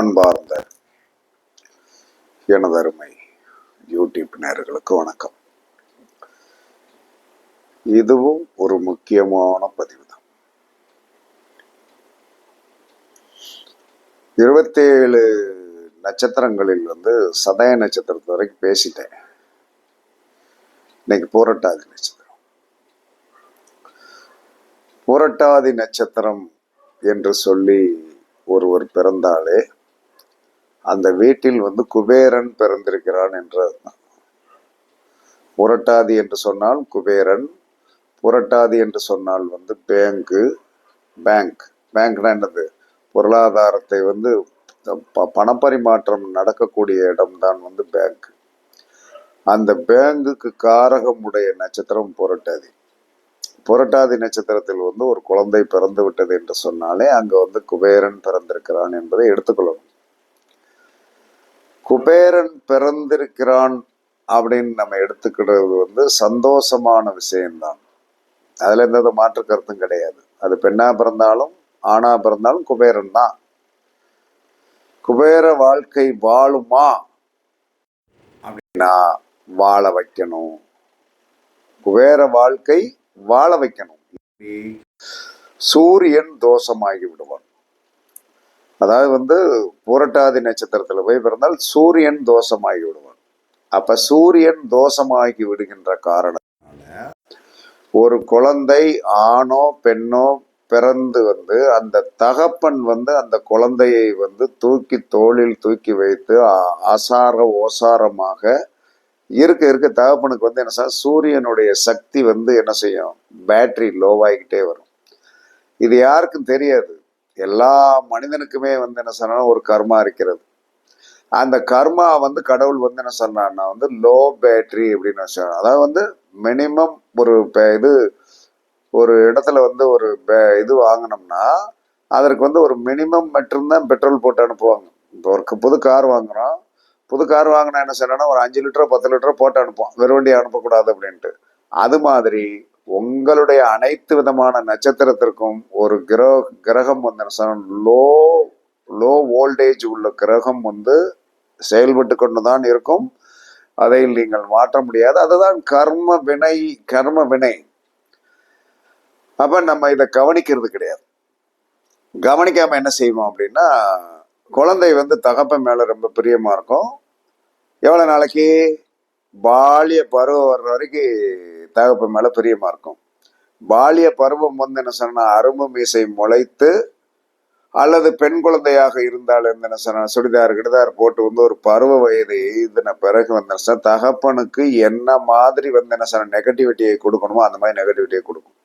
அன்பார்ந்த எனதருமை யூடியூப் நேர்களுக்கு வணக்கம். இதுவும் ஒரு முக்கியமான பதிவு தான் இருபத்தேழு நட்சத்திரங்களில் வந்து சதய நட்சத்திரத்து வரைக்கும் பேசிட்டேன். இன்னைக்கு பூரட்டாதி நட்சத்திரம். பூரட்டாதி நட்சத்திரம் என்று சொல்லி ஒருவர் பிறந்தாலே அந்த வீட்டில் வந்து குபேரன் பிறந்திருக்கிறான் என்று புரட்டாதி என்று சொன்னால் குபேரன் புரட்டாதி என்று சொன்னால் வந்து பேங்கு பேங்க். பேங்க்னா என்னது? பொருளாதாரத்தை வந்து ப- பணப்பரிமாற்றம் நடக்கக்கூடிய இடம்தான் வந்து பேங்க். அந்த பேங்குக்கு காரகமுடைய நட்சத்திரம் புரட்டாதி. புரட்டாதி நட்சத்திரத்தில் வந்து ஒரு குழந்தை பிறந்து விட்டது என்று சொன்னாலே அங்க வந்து குபேரன் பிறந்திருக்கிறான் என்பதை எடுத்துக்கொள்ளணும். குபேரன் பிறந்திருக்கிறான் அப்படின்னு நம்ம எடுத்துக்கிறது வந்து சந்தோஷமான விஷயம்தான். அதுல எந்த மாற்று கருத்தும் கிடையாது. அது பெண்ணா பிறந்தாலும் ஆணா பிறந்தாலும் குபேரன் தான். குபேர வாழ்க்கை வாழுமா? அப்படின்னா வாழ வைக்கணும். குபேர வாழ்க்கை வாழ வைக்கணும். சூரியன் தோஷமாகி விடுவான். அதாவது வந்து புரட்டாதி நட்சத்திரத்தில் போய் பிறந்தால் சூரியன் தோஷமாகி விடுவான். அப்ப சூரியன் தோஷமாகி விடுகின்ற காரணத்தினால ஒரு குழந்தை ஆணோ பெண்ணோ பிறந்து வந்து அந்த தகப்பன் வந்து அந்த குழந்தையை வந்து தூக்கி தோளில் தூக்கி வைத்து அசார ஓசாரமாக இருக்க இருக்க. தகப்பனுக்கு வந்து என்ன செய்யும் சூரியனுடைய சக்தி வந்து என்ன செய்யும்? பேட்டரி லோவாகிக்கிட்டே வரும். இது யாருக்கும் தெரியாது. எல்லா மனிதனுக்குமே வந்து என்ன சொன்னா ஒரு கர்மா இருக்கிறது. அந்த கர்மா வந்து கடவுள் வந்து என்ன சொன்னான்னா வந்து லோ பேட்டரி அப்படின்னு சொன்னான். அதாவது வந்து மினிமம் ஒரு இது ஒரு இடத்துல வந்து ஒரு பே- இது வாங்கினோம்னா அதற்கு வந்து ஒரு மினிமம் மட்டும்தான் பெட்ரோல் போட்டு அனுப்புவாங்க. இப்போ ஒரு புது கார் வாங்குறோம். புது கார் வாங்கினா என்ன சொன்னா ஒரு அஞ்சு லிட்டரோ பத்து லிட்டரோ போட்டு அனுப்புவோம். வெறுவண்டி அனுப்பக்கூடாது அப்படின்ட்டு. அது மாதிரி உங்களுடைய அனைத்து விதமான நட்சத்திரத்திற்கும் ஒரு கிரக கிரகம் வந்து லோ லோ வோல்டேஜ் உள்ள கிரகம் வந்து செயல்பட்டு கொண்டு தான் இருக்கும். அதை நீங்கள் மாற்ற முடியாது. அதுதான் கர்ம வினை கர்ம வினை. அப்ப நம்ம இதை கவனிக்கிறது கிடையாது. கவனிக்காம என்ன செய்வோம் அப்படின்னா குழந்தை வந்து தகப்பன் மேல ரொம்ப பிரியமா இருக்கும். எவ்வளவு நாளைக்கு? பாலிய பருவம் வர்ற வரைக்கும் தகப்பன் மேல பிரியமா இருக்கும். பாலிய பருவம் வந்து என்ன சொன்னா அரும்பு மீசை முளைத்து அல்லது பெண் குழந்தையாக இருந்தால் என்ன சொன்னா சுடிதார் கிடிதார் போட்டு வந்து ஒரு பருவ வயது எய்தின பிறகு வந்து என்ன சொன்னா, தகப்பனுக்கு என்ன மாதிரி வந்து என்ன சொன்ன நெகட்டிவிட்டியை கொடுக்கணுமோ அந்த மாதிரி நெகட்டிவிட்டியை கொடுக்கும்.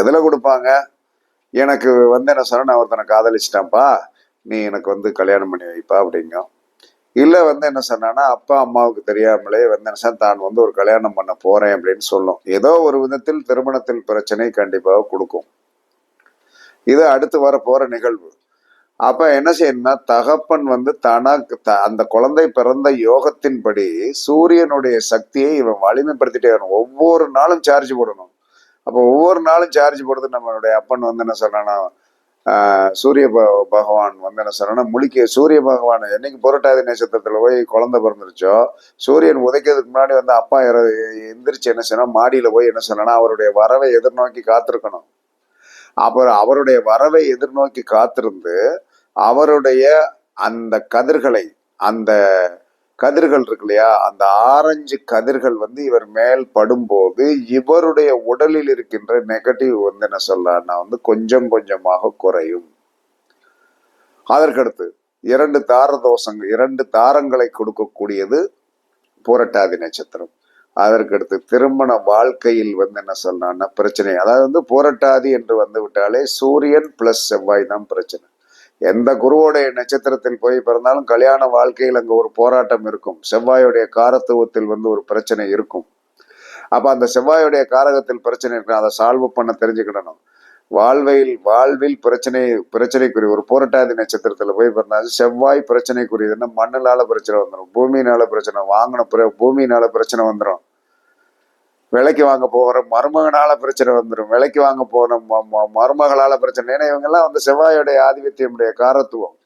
எதுல கொடுப்பாங்க? எனக்கு வந்து என்ன சொன்னா நான் ஒருத்தனை காதலிச்சிட்டேன்ப்பா நீ எனக்கு வந்து கல்யாணம் பண்ணி வைப்பா அப்படிங்கும். இல்ல வந்து என்ன சொன்னான்னா அப்பா அம்மாவுக்கு தெரியாமலே வந்து என்ன தான் வந்து ஒரு கல்யாணம் பண்ண போறேன் அப்படின்னு சொல்லும். ஏதோ ஒரு விதத்தில் திருமணத்தில் பிரச்சனை கண்டிப்பாக கொடுக்கும். இது அடுத்து வர போற நிகழ்வு. அப்ப என்ன செய்யணும்னா தகப்பன் வந்து தனக்கு த- அந்த குழந்தை பிறந்த யோகத்தின்படி சூரியனுடைய சக்தியை இவன் வலிமைப்படுத்திட்டே வரணும். ஒவ்வொரு நாளும் சார்ஜ் போடணும். அப்போ ஒவ்வொரு நாளும் சார்ஜ் போடுறது நம்மளுடைய அப்பன் வந்து என்ன சொன்னா சூரிய ப- பகவான் வந்து என்ன சொல்றானா முழிக்க சூரிய பகவான் என்னைக்கு புரட்டாதி நட்சத்திரத்தில் போய் குழந்தை பிறந்துருச்சோ சூரியன் உதைக்கிறதுக்கு முன்னாடி வந்து அப்பா இற- எந்திரிச்சு என்ன செய்யணும் மாடியில் போய் என்ன சொன்னா அவருடைய வரவை எதிர்நோக்கி காத்திருக்கணும். அப்புறம் அவருடைய வரவை எதிர்நோக்கி காத்திருந்து அவருடைய அந்த கதிர்களை அந்த கதிர்கள் இருக்கு இல்லையா? அந்த ஆரஞ்சு கதிர்கள் வந்து இவர் மேல் படும்போது இவருடைய உடலில் இருக்கின்ற நெகட்டிவ் வந்து என்ன சொல்லலாம்னா வந்து கொஞ்சம் கொஞ்சமாக குறையும். அதற்கடுத்து இரண்டு தார தோஷங்கள் இரண்டு தாரங்களை கொடுக்கக்கூடியது பூரட்டாதி நட்சத்திரம். அதற்கடுத்து திருமண வாழ்க்கையில் வந்து என்ன சொல்லலாம்னா பிரச்சனை. அதாவது வந்து பூரட்டாதி என்று வந்து விட்டாலே சூரியன் பிளஸ் செவ்வாய் தான் பிரச்சனை. எந்த குருவோடைய நட்சத்திரத்தில் போய் பிறந்தாலும் கல்யாண வாழ்க்கையில் அங்கே ஒரு போராட்டம் இருக்கும். செவ்வாயுடைய காரத்துவத்தில் வந்து ஒரு பிரச்சனை இருக்கும். அப்போ அந்த செவ்வாயுடைய காரகத்தில் பிரச்சனை இருக்கணும் அதை சால்வ் பண்ண தெரிஞ்சுக்கிடணும். வாழ்வையில் வாழ்வில் பிரச்சனை பிரச்சனைக்குரிய ஒரு போராட்டாதி நட்சத்திரத்தில் போய் பிறந்தாலும் செவ்வாய் பிரச்சனைக்குரியதுன்னா மண்ணினால பிரச்சனை வந்துடும் பூமியினால பிரச்சனை வாங்கின பிற பூமியினால பிரச்சனை வந்துடும் விலைக்கு வாங்க போகிற மருமகனால பிரச்சனை வந்துடும் விலைக்கு வாங்க போன ம- ம- மருமகளால பிரச்சனை. ஏன்னா இவங்கெல்லாம் வந்து செவ்வாயோடைய ஆதிபத்தியமுடைய காரத்துவம்.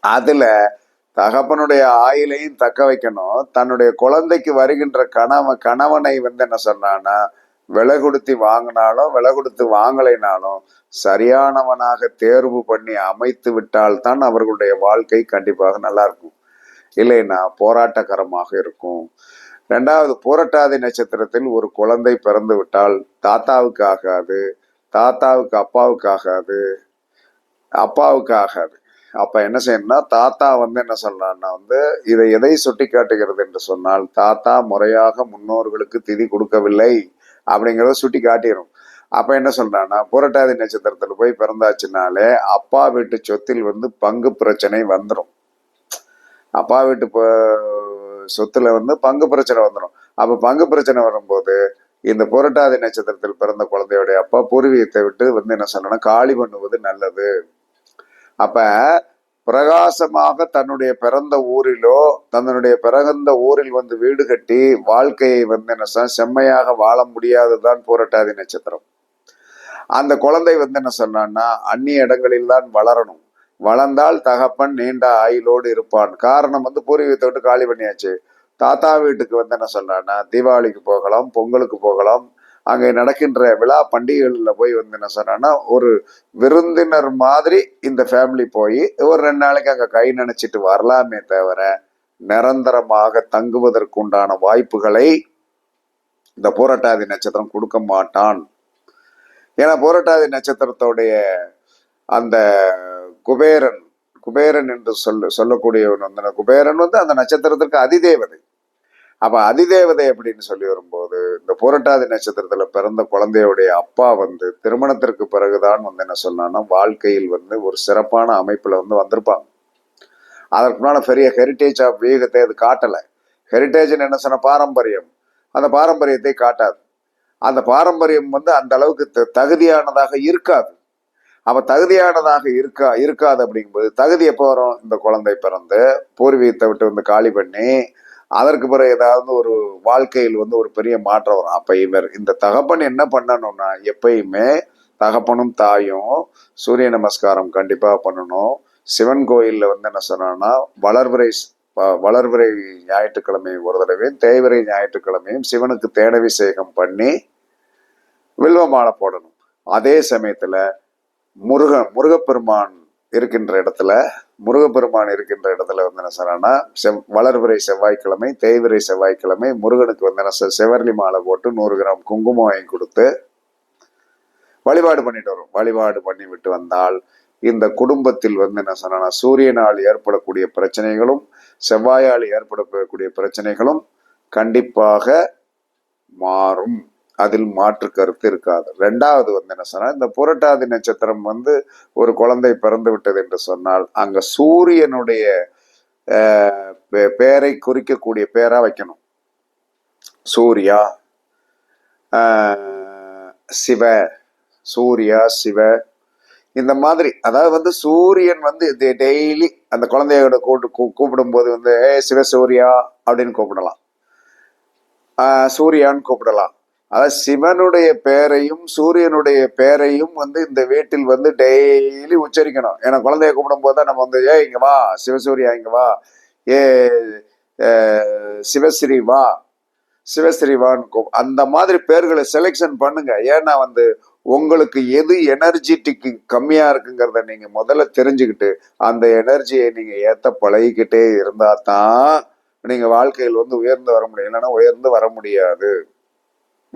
அதுல தகப்பனுடைய ஆயிலையும் தக்க வைக்கணும். தன்னுடைய குழந்தைக்கு வருகின்ற கணவன் கணவனை வந்து என்ன சொன்னான்னா விலை கொடுத்து வாங்கினாலும் விலை கொடுத்து வாங்கலைனாலும் சரியானவனாக தேர்வு பண்ணி அமைத்து விட்டால் தான் அவர்களுடைய வாழ்க்கை கண்டிப்பாக நல்லா இருக்கும். இல்லைன்னா போராட்டகரமாக இருக்கும். ரெண்டாவது போராட்டாதி நட்சத்திரத்தில் ஒரு குழந்தை பிறந்து விட்டால் தாத்தாவுக்கு ஆகாது தாத்தாவுக்கு அப்பாவுக்கு ஆகாது அப்பாவுக்கு ஆகாது. அப்ப என்ன செய்யணும்னா தாத்தா வந்து என்ன சொல்றான்னா வந்து இதை எதை சுட்டி காட்டுகிறது என்று சொன்னால் தாத்தா முறையாக முன்னோர்களுக்கு திதி கொடுக்கவில்லை அப்படிங்கிறத சுட்டி காட்டிடும் அப்ப என்ன சொல்றான்னா புரட்டாதி நட்சத்திரத்துல போய் பிறந்தாச்சுனாலே அப்பா வீட்டு சொத்தில் வந்து பங்கு பிரச்சனை வந்துடும் அப்பா வீட்டு சொத்துல வந்து பங்கு பிரச்சனை வந்துடும் அப்ப பங்கு பிரச்சனை வரும்போது இந்த புரட்டாதி நட்சத்திரத்தில் பிறந்த குழந்தையுடைய அப்பா பூர்வீகத்தை விட்டு வந்து என்ன சொல்லணும்னா காலி பண்ணுவது நல்லது. அப்ப பிரகாசமாக தன்னுடைய பிறந்த ஊரிலோ தன்னுடைய பிறந்த ஊரில் வந்து வீடு கட்டி வாழ்க்கையை வந்து என்ன செம்மையாக வாழ முடியாதுதான் புரட்டாதி நட்சத்திரம். அந்த குழந்தை வந்து என்ன சொன்னான்னா அந்நிய இடங்களில் தான் வளரணும். வளர்ந்தால் தகப்பன் நீண்ட ஆயுளோடு இருப்பான். காரணம் வந்து பூர்வீகத்தை விட்டு காலி பண்ணியாச்சு. தாத்தா வீட்டுக்கு வந்து என்ன சொன்னான்னா தீபாவளிக்கு போகலாம் பொங்கலுக்கு போகலாம். அங்கே நடக்கின்ற விழா பண்டிகைகளில் போய் வந்து என்ன சொன்னான்னா ஒரு விருந்தினர் மாதிரி இந்த ஃபேமிலி போய் ஒரு ரெண்டு நாளைக்கு அங்கே கை நினைச்சிட்டு வரலாமே தவிர நிரந்தரமாக தங்குவதற்கு உண்டான வாய்ப்புகளை இந்த போராட்டாதி நட்சத்திரம் கொடுக்க மாட்டான். ஏன்னா போராட்டாதி நட்சத்திரத்தோடைய அந்த குபேரன் குபேரன் என்று சொல்ல சொல்லக்கூடியவன் வந்து குபேரன் வந்து அந்த நட்சத்திரத்திற்கு அதிதேவதை. அப்போ அதிதேவதை அப்படின்னு சொல்லி வரும்போது இந்த புரட்டாதி நட்சத்திரத்தில் பிறந்த குழந்தையுடைய அப்பா வந்து திருமணத்திற்கு பிறகுதான் வந்து என்ன சொன்னான்னா வாழ்க்கையில் வந்து ஒரு சிறப்பான அமைப்பில் வந்து வந்திருப்பாங்க. அதற்கு பெரிய ஹெரிட்டேஜ் ஆஃப் வீகத்தை அது காட்டலை. ஹெரிட்டேஜ்னு என்ன சொன்ன பாரம்பரியம். அந்த பாரம்பரியத்தை காட்டாது. அந்த பாரம்பரியம் வந்து அந்த அளவுக்கு த- தகுதியானதாக இருக்காது. அப்ப தகுதியானதாக இருக்கா இருக்காது அப்படிங்கும்போது தகுதி எப்போ வரும்? இந்த குழந்தை பிறந்து பூர்வீகத்தை விட்டு வந்து காலி பண்ணி அதற்கு பிறகு ஏதாவது ஒரு வாழ்க்கையில் வந்து ஒரு பெரிய மாற்றம் வரும். அப்ப இவர் இந்த தகப்பன் என்ன பண்ணணும்னா எப்பயுமே தகப்பனும் தாயும் சூரிய நமஸ்காரம் கண்டிப்பாக பண்ணணும். சிவன் கோயிலில் வந்து என்ன சொன்னா வளர்வரை வளர்வரை ஞாயிற்றுக்கிழமை ஒரு தடவையும் தேய்வரை ஞாயிற்றுக்கிழமையும் சிவனுக்கு தேனபிஷேகம் பண்ணி வில்வ மாலை போடணும். அதே சமயத்தில் முருகன் முருகப்பெருமான் இருக்கின்ற இடத்துல முருகப்பெருமான் இருக்கின்ற இடத்துல வந்து என்ன சொன்னா செவ் வளர்பிறை செவ்வாய்க்கிழமை தேய்விரை செவ்வாய்க்கிழமை முருகனுக்கு வந்து என்ன செவர்லி மாலை போட்டு நூறு கிராம் குங்குமம் வாங்கி கொடுத்து வழிபாடு பண்ணிட்டு வரும். வழிபாடு பண்ணி விட்டு வந்தால் இந்த குடும்பத்தில் வந்து என்ன சொன்னா சூரியனால் ஏற்படக்கூடிய பிரச்சனைகளும் செவ்வாயால் ஏற்படக்கூடிய பிரச்சனைகளும் கண்டிப்பாக மாறும். அதில் மாற்று கருத்து இருக்காது. ரெண்டாவது வந்து என்ன சொன்னால் இந்த புரட்டாதி நட்சத்திரம் வந்து ஒரு குழந்தை பிறந்து விட்டது என்று சொன்னால் அங்க சூரியனுடைய பே- பேரை குறிக்கக்கூடிய பேராக வைக்கணும். சூர்யா சிவ சூர்யா சிவ இந்த மாதிரி. அதாவது வந்து சூரியன் வந்து டெய்லி அந்த குழந்தையோட கூட்டு கூப்பிடும்போது வந்து ஏ சிவசூர்யா அப்படின்னு கூப்பிடலாம். சூர்யான்னு கூப்பிடலாம். அதாவது சிவனுடைய பேரையும் சூரியனுடைய பேரையும் வந்து இந்த வீட்டில் வந்து டெய்லி உச்சரிக்கணும். ஏன்னா குழந்தைய கூப்பிடும் போது தான் நம்ம வந்து ஏ இங்க வா சிவசூரியா இங்க வா. ஏ சிவஸ்ரீ வா சிவஸ்ரீ வான்னு அந்த மாதிரி பேர்களை செலெக்ஷன் பண்ணுங்க. ஏன்னா வந்து உங்களுக்கு எது எனர்ஜிட்டிக்கு கம்மியா இருக்குங்கிறத நீங்க முதல்ல தெரிஞ்சுக்கிட்டு அந்த எனர்ஜியை நீங்க ஏத்த பழகிக்கிட்டே இருந்தா தான் நீங்க வாழ்க்கையில் வந்து உயர்ந்து வர முடியும். இல்லைன்னா உயர்ந்து வர முடியாது.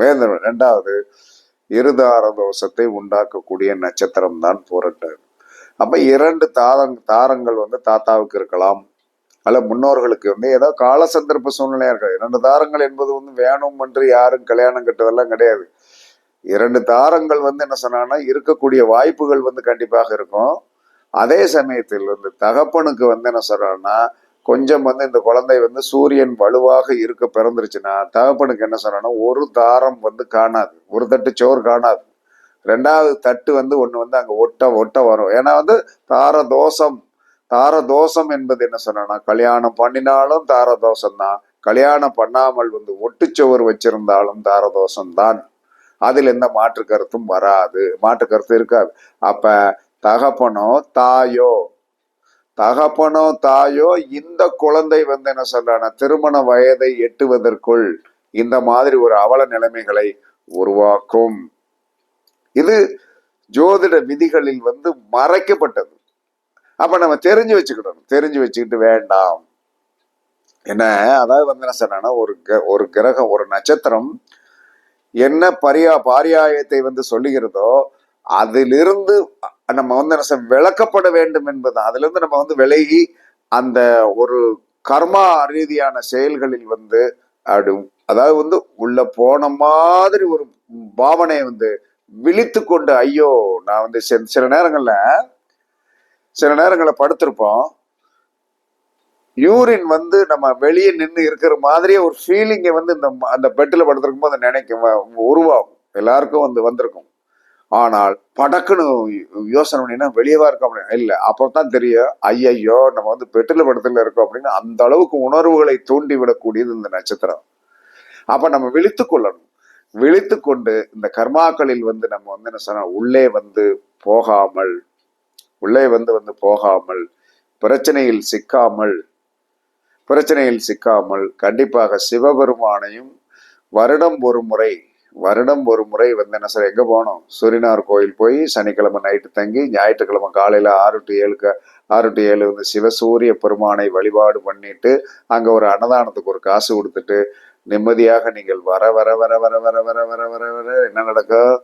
உயர்ந்து ரெண்டாவது இருதார தோஷத்தை உண்டாக்கக்கூடிய நட்சத்திரம் தான் புரட்டு அப்ப இரண்டு தாரங் தாரங்கள் வந்து தாத்தாவுக்கு இருக்கலாம். அல்ல முன்னோர்களுக்கு வந்து ஏதோ கால சந்தர்ப்ப சூழ்நிலையா இருக்காது இரண்டு தாரங்கள் என்பது வந்து வேணும் என்று யாரும் கல்யாணம் கட்டுவதெல்லாம் கிடையாது. இரண்டு தாரங்கள் வந்து என்ன சொன்னாங்கன்னா இருக்கக்கூடிய வாய்ப்புகள் வந்து கண்டிப்பாக இருக்கும். அதே சமயத்தில் வந்து தகப்பனுக்கு வந்து என்ன சொல்றாங்கன்னா கொஞ்சம் வந்து இந்த குழந்தை வந்து சூரியன் வலுவாக இருக்க பிறந்துருச்சுன்னா தகப்பனுக்கு என்ன சொல்றான்னா ஒரு தாரம் வந்து காணாது. ஒரு தட்டு சோறு காணாது. ரெண்டாவது தட்டு வந்து ஒன்று வந்து அங்கே ஒட்ட ஒட்ட வரும். ஏன்னா வந்து தார தோஷம் தார தோஷம் என்பது என்ன சொன்னா கல்யாணம் பண்ணினாலும் தார தோஷம் தான் கல்யாணம் பண்ணாமல் வந்து ஒட்டுச்சுவர் வச்சிருந்தாலும் தார தோஷம் தான் அதில் எந்த மாற்று கருத்தும் வராது. மாற்று கருத்து இருக்காது. அப்ப தகப்பனோ தாயோ தகப்பனோ தாயோ இந்த குழந்தை வந்து என்ன சொல்றான திருமண வயதை எட்டுவதற்குள் இந்த மாதிரி ஒரு அவல நிலைமைகளை உருவாக்கும். இது ஜோதிட விதிகளில் வந்து மறைக்கப்பட்டது. அப்ப நம்ம தெரிஞ்சு வச்சுக்கிடணும். தெரிஞ்சு வச்சுக்கிட்டு வேண்டாம். என்ன? அதாவது வந்து என்ன சொன்னா ஒரு ஒரு கிரகம் ஒரு நட்சத்திரம் என்ன பரியா பாரியாயத்தை வந்து சொல்லுகிறதோ அதிலிருந்து நம்ம வந்து என்ன விளக்கப்பட வேண்டும் என்பது அதுலேருந்து நம்ம வந்து விலகி அந்த ஒரு கர்மா ரீதியான செயல்களில் வந்து அப்படி அதாவது வந்து உள்ள போன மாதிரி ஒரு பாவனையை வந்து விழித்து கொண்டு ஐயோ நான் வந்து சில- சில நேரங்கள்ல சில நேரங்களில் படுத்திருப்போம். யூரின் வந்து நம்ம வெளியே நின்று இருக்கிற மாதிரியே ஒரு ஃபீலிங்கை வந்து இந்த ம- அந்த பெட்டில் படுத்திருக்கும் போது நினைக்கும் உருவாகும். எல்லாருக்கும் வந்து வந்திருக்கும். ஆனால் படக்குன்னு யோசனை பண்ணினா வெளியவா இருக்க அப்படின்னு இல்லை அப்போ தான் தெரியும் ஐயையோ நம்ம வந்து பெட்டில் படத்துல இருக்கோம் அப்படின்னு அந்த அளவுக்கு உணர்வுகளை தூண்டி விடக்கூடியது இந்த நட்சத்திரம். அப்ப நம்ம விழித்து கொள்ளணும். விழித்து கொண்டு இந்த கர்மாக்களில் வந்து நம்ம வந்து என்ன சொன்னா உள்ளே வந்து போகாமல் உள்ளே வந்து வந்து போகாமல் பிரச்சனையில் சிக்காமல் பிரச்சனையில் சிக்காமல் கண்டிப்பாக சிவபெருமானையும் வருடம் ஒரு முறை வருடம் ஒரு முறை வந்து என்ன சார் எங்கே போனோம்? சூரியனார் கோயில் போய் சனிக்கிழமை நைட்டு தங்கி ஞாயிற்றுக்கிழமை காலையில் ஆறு டு ஏழுக்கு ஆறு டு ஏழு வந்து சிவசூரிய பெருமானை வழிபாடு பண்ணிட்டு அங்கே ஒரு அன்னதானத்துக்கு ஒரு காசு கொடுத்துட்டு நிம்மதியாக நீங்கள் வர வர வர வர வர வர வர வர வர என்ன நடக்கும்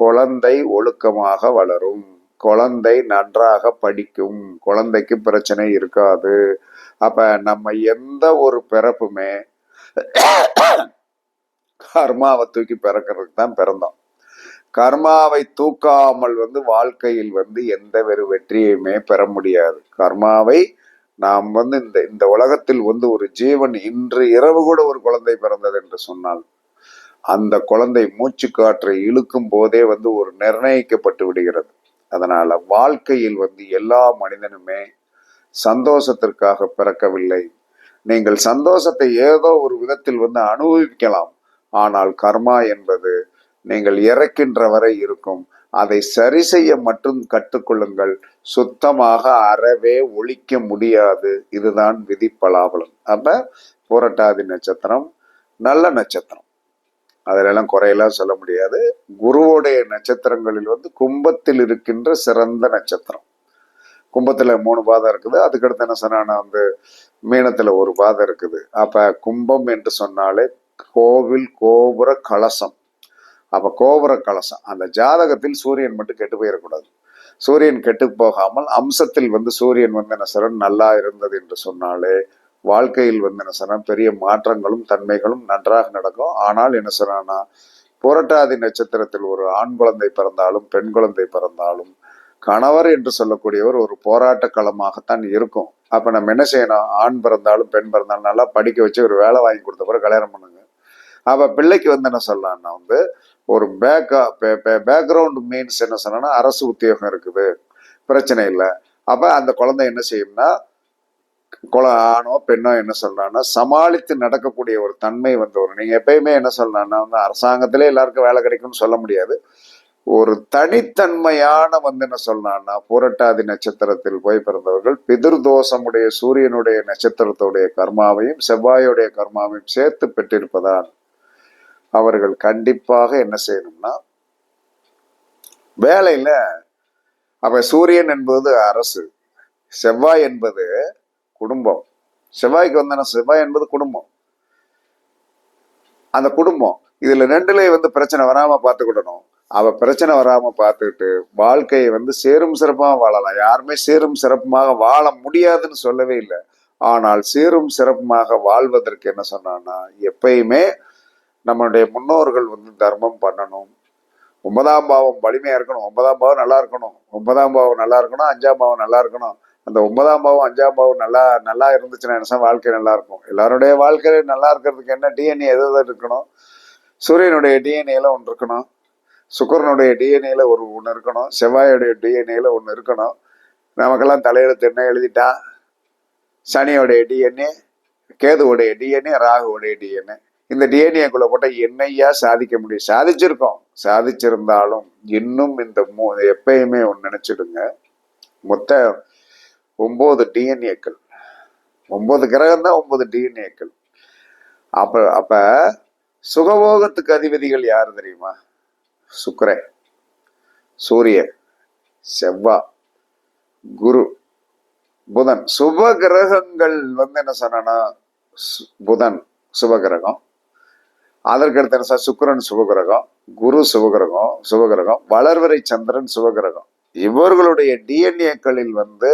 குழந்தை ஒழுக்கமாக வளரும். குழந்தை நன்றாக படிக்கும். குழந்தைக்கு பிரச்சனை இருக்காது. அப்ப நம்ம எந்த ஒரு பிறப்புமே கர்மாவை தூக்கி பிறக்கிறதுக்கு தான் பிறந்தோம். கர்மாவை தூக்காமல் வந்து வாழ்க்கையில் வந்து எந்த ஒரு வெற்றியுமே பெற முடியாது. கர்மாவை நாம் வந்து இந்த இந்த உலகத்தில் வந்து ஒரு ஜீவன் இன்று இரவு கூட ஒரு குழந்தை பிறந்தது என்று சொன்னால் அந்த குழந்தை மூச்சு காற்றை இழுக்கும் போதே வந்து ஒரு நிர்ணயிக்கப்பட்டு விடுகிறது. அதனால வாழ்க்கையில் வந்து எல்லா மனிதனுமே சந்தோஷத்திற்காக பிறக்கவில்லை. நீங்கள் சந்தோஷத்தை ஏதோ ஒரு விதத்தில் வந்து அனுபவிக்கலாம். ஆனால் கர்மா என்பது நீங்கள் இறக்கின்ற வரை இருக்கும். அதை சரி செய்ய மட்டும் கற்றுக்கொள்ளுங்கள். சுத்தமாக அறவே ஒழிக்க முடியாது. இதுதான் விதி பலாபலம் அப்ப புரட்டாதி நட்சத்திரம் நல்ல நட்சத்திரம். அதிலெல்லாம் குறையெல்லாம் சொல்ல முடியாது. குருவோடைய நட்சத்திரங்களில் வந்து கும்பத்தில் இருக்கின்ற சிறந்த நட்சத்திரம். கும்பத்தில் மூணு பாதம் இருக்குது. அதுக்கடுத்து என்ன சொன்னா வந்து மீனத்தில் ஒரு பாதம் இருக்குது. அப்போ கும்பம் என்று சொன்னாலே கோவில் கோபுர கலசம். அப்ப கோபுர கலசம். அந்த ஜாதகத்தில் சூரியன் மட்டும் கெட்டு போயிடக்கூடாது சூரியன் கெட்டு போகாமல் அம்சத்தில் வந்து சூரியன் வந்து என்ன நல்லா இருந்தது என்று சொன்னாலே வாழ்க்கையில் வந்து என்ன பெரிய மாற்றங்களும் தன்மைகளும் நன்றாக நடக்கும். ஆனால் என்ன சொன்னா புரட்டாதி நட்சத்திரத்தில் ஒரு ஆண் குழந்தை பிறந்தாலும் பெண் குழந்தை பிறந்தாலும் கணவர் என்று சொல்லக்கூடியவர் ஒரு போராட்ட களமாகத்தான் இருக்கும். அப்ப நம்ம என்ன செய்யணும்? ஆண் பிறந்தாலும் பெண் பிறந்தாலும் நல்லா படிக்க வச்சு ஒரு வேலை வாங்கி கொடுத்த பிறகு கல்யாணம் பண்ணுங்க. அப்போ பிள்ளைக்கு வந்து என்ன சொல்லலாம்னா வந்து ஒரு பேக்கா பேக்ரவுண்ட் மீன்ஸ் என்ன சொன்னா அரசு உத்தியோகம் இருக்குது பிரச்சனை இல்லை. அப்ப அந்த குழந்தை என்ன செய்யும்னா குல ஆணோ பெண்ணோ என்ன சொல்றான்னா சமாளித்து நடக்கக்கூடிய ஒரு தன்மை வந்து வரும் நீங்க எப்பயுமே என்ன சொல்லலாம்னா வந்து அரசாங்கத்திலே எல்லாருக்கும் வேலை கிடைக்கும்னு சொல்ல முடியாது. ஒரு தனித்தன்மையான வந்து என்ன சொல்லலாம்னா புரட்டாதி நட்சத்திரத்தில் போய் பிறந்தவர்கள் பிதிர்தோஷமுடைய சூரியனுடைய நட்சத்திரத்துடைய கர்மாவையும் செவ்வாயுடைய கர்மாவையும் சேர்த்து பெற்றிருப்பதால் அவர்கள் கண்டிப்பாக என்ன செய்யணும்னா வேலையில அப்போ சூரியன் என்பது அரசு செவ்வாய் என்பது குடும்பம். செவ்வாய்க்கு வந்தன செவ்வாய் என்பது குடும்பம். அந்த குடும்பம் இதுல ரெண்டுல வந்து பிரச்சனை வராம பார்த்துக்கிடணும். அவ பிரச்சனை வராம பார்த்துக்கிட்டு வாழ்க்கையை வந்து சேரும் சிறப்பாக வாழலாம். யாருமே சேரும் சிறப்புமாக வாழ முடியாதுன்னு சொல்லவே இல்லை. ஆனால் சேரும் சிறப்புமாக வாழ்வதற்கு என்ன சொன்னான்னா எப்பயுமே நம்மளுடைய முன்னோர்கள் வந்து தர்மம் பண்ணணும். ஒன்பதாம் பாவம் வலிமையா இருக்கணும். ஒன்பதாம் பாவம் நல்லா இருக்கணும். ஒன்பதாம் பாவம் நல்லா இருக்கணும். அஞ்சாம் பாவம் நல்லா இருக்கணும். அந்த ஒன்பதாம் பாவம் அஞ்சாம் பாவம் நல்லா நல்லா இருந்துச்சுன்னா என்ன வாழ்க்கை நல்லா இருக்கும். எல்லாருடைய வாழ்க்கை நல்லா இருக்கிறதுக்கு என்ன டிஎன்ஏ எது எது இருக்கணும்? சூரியனுடைய டிஎன்ஏல ஒன்று இருக்கணும். சுக்கரனுடைய டிஎன்ஏல ஒரு ஒன்று இருக்கணும். செவ்வாயுடைய டிஎன்ஏல ஒன்று இருக்கணும். நமக்கெல்லாம் தலையெழுத்து என்ன எழுதிட்டா சனியோடைய டிஎன்ஏ கேதுவோடைய டிஎன்ஏ ராகுவோடைய டிஎன்ஏ இந்த டிஎன்ஏக்குள்ள போட்டால் என்னையா சாதிக்க முடியும்? சாதிச்சிருக்கோம். சாதிச்சிருந்தாலும் இன்னும் இந்த மூ எப்பயுமே ஒன்று நினச்சிடுங்க. மொத்த ஒம்பது டிஎன்ஏக்கள் ஒம்பது கிரகம் தான் ஒன்பது டிஎன்ஏக்கள் அப்போ அப்போ சுகபோகத்துக்கு அதிபதிகள் யார் தெரியுமா? சுக்கிரன் சூரியன் செவ்வா குரு புதன். சுப கிரகங்கள் வந்து என்ன சொன்னா புதன் சுப கிரகம். அதற்கடுத்து என்ன சார்? சுக்கிரன் சுபகிரகம் குரு சுபகிரகம் சுபகிரகம் வளர்வரை சந்திரன் சுபகிரகம். இவர்களுடைய டிஎன்ஏக்களில் வந்து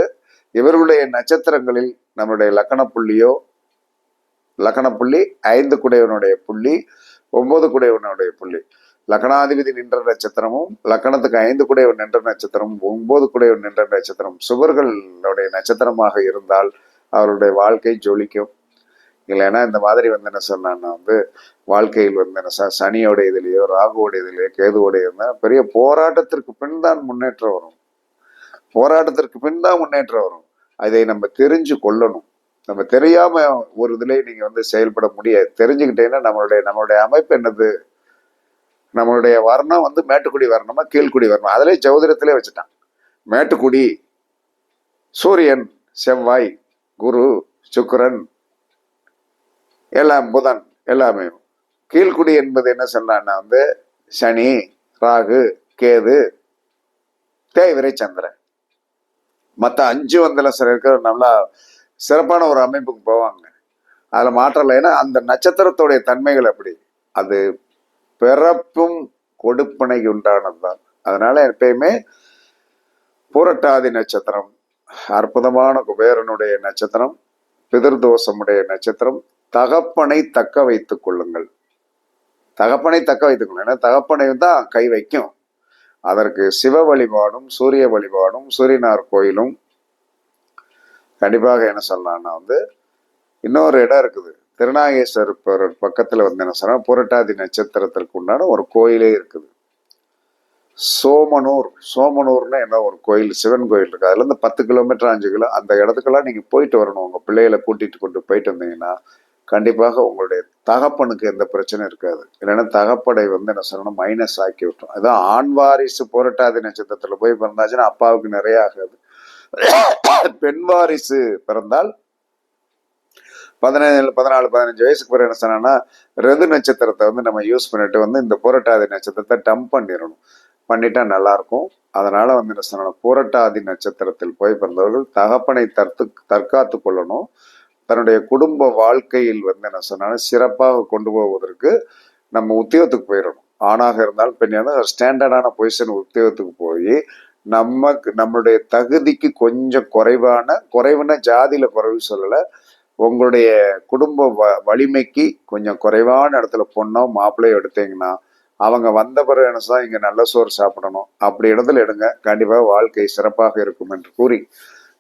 இவர்களுடைய நட்சத்திரங்களில் நம்முடைய லக்கண புள்ளியோ லக்கண புள்ளி ஐந்து குடையவனுடைய புள்ளி ஒன்பது குடையவனுடைய புள்ளி. லக்கணாதிபதி நின்ற நட்சத்திரமும் லக்கணத்துக்கு ஐந்து குடையவன் நின்ற நட்சத்திரமும் ஒன்பது குடையவன் நின்ற நட்சத்திரம் சுவர்களுடைய நட்சத்திரமாக இருந்தால் அவருடைய வாழ்க்கை ஜொலிக்கும். இல்லைன்னா இந்த மாதிரி வந்து என்ன சொன்னான்னா வந்து வாழ்க்கையில் வந்து என்ன சனியோட இதுலேயோ ராகுவோட இதுலையோ கேதுவோட இருந்தால் பெரிய போராட்டத்திற்கு பின் தான் முன்னேற்றம் வரும். போராட்டத்திற்கு பின் தான் முன்னேற்றம் வரும். அதை நம்ம தெரிஞ்சு கொள்ளணும். நம்ம தெரியாம ஒரு இதுலேயே நீங்க வந்து செயல்பட முடியாது. தெரிஞ்சுக்கிட்டீங்கன்னா நம்மளுடைய நம்மளுடைய அமைப்பு என்னது? நம்மளுடைய வர்ணம் வந்து மேட்டுக்குடி வர்ணமா கீழ்குடி வர்ணம்? அதிலே ஜோதிடத்திலே வச்சுட்டான். மேட்டுக்குடி சூரியன் செவ்வாய் குரு சுக்கிரன் எல்லாம் புதன் எல்லாமே. கீழ்குடி என்பது என்ன சொன்னான்னா வந்து சனி ராகு கேது தேய்விரை சந்திரன். மற்ற அஞ்சு வந்தல சில இருக்கிற நல்லா சிறப்பான ஒரு அமைப்புக்கு போவாங்க. அதில் மாற்றம் இல்லை. ஏன்னா அந்த நட்சத்திரத்துடைய தன்மைகள் அப்படி. அது பிறப்பும் கொடுப்பனைக்கு உண்டானது தான் அதனால எப்பயுமே பூரட்டாதி நட்சத்திரம் அற்புதமான குபேரனுடைய நட்சத்திரம் பிதிர்தோஷமுடைய நட்சத்திரம் தகப்பனை தக்க வைத்துக் கொள்ளுங்கள். தகப்பனை தக்க வைத்துக் கொள்ளுங்கள். ஏன்னா தகப்பனை தான் கை வைக்கும். அதற்கு சிவ வழிபாடும் சூரிய வழிபாடும் சூரியனார் கோயிலும் கண்டிப்பாக என்ன சொல்லலாம்னா வந்து இன்னொரு இடம் இருக்குது. திருநாகேஸ்வரர் பக்கத்துல வந்து என்ன சொன்னா புரட்டாதி நட்சத்திரத்திற்கு உண்டான ஒரு கோயிலே இருக்குது. சோமனூர். சோமனூர்னு என்ன? ஒரு கோயில் சிவன் கோயில் இருக்கு. அதுல இருந்து பத்து கிலோமீட்டர் அஞ்சு கிலோ அந்த இடத்துக்கெல்லாம் நீங்க போயிட்டு வரணும். உங்க பிள்ளைகளை கூட்டிட்டு கொண்டு போயிட்டு வந்தீங்கன்னா கண்டிப்பாக உங்களுடைய தகப்பனுக்கு எந்த பிரச்சனையும் இருக்காது. இல்லைன்னா தகப்படை வந்து என்ன சொல்லணும் மைனஸ் ஆக்கி விட்டோம். அதான் ஆண் வாரிசு புரட்டாதி நட்சத்திரத்தில் போய் பிறந்தாச்சுன்னா அப்பாவுக்கு நிறைய ஆகாது. பெண் வாரிசு பிறந்தால் பதினேழு பதினாலு பதினஞ்சு வயசுக்கு பிறகு என்ன சொன்னா ரெது நட்சத்திரத்தை வந்து நம்ம யூஸ் பண்ணிட்டு வந்து இந்த புரட்டாதி நட்சத்திரத்தை டம்ப் பண்ணிடணும். பண்ணிட்டா நல்லா இருக்கும் அதனால வந்து என்ன சொன்னா புரட்டாதி நட்சத்திரத்தில் போய் பிறந்தவர்கள் தகப்பனை தற்று தற்காத்து கொள்ளணும். தன்னுடைய குடும்ப வாழ்க்கையில் வந்து என்ன சொன்னாலும் சிறப்பாக கொண்டு போவதற்கு நம்ம உத்தியோகத்துக்கு போயிடணும். ஆணாக இருந்தால் பெண்ணாக ஸ்டாண்டர்டான பொசிஷன் உத்தியோகத்துக்கு போய் நமக்கு நம்மளுடைய தகுதிக்கு கொஞ்சம் குறைவான குறைவுன ஜாதியில குறைவு சொல்லலை உங்களுடைய குடும்ப வ வலிமைக்கு கொஞ்சம் குறைவான இடத்துல பொண்ணோ மாப்பிள்ளையோ எடுத்தீங்கன்னா அவங்க வந்த பிறகு என்ன இங்கே இங்க நல்ல சோறு சாப்பிடணும். அப்படி இடத்துல எடுங்க. கண்டிப்பாக வாழ்க்கை சிறப்பாக இருக்கும் என்று கூறி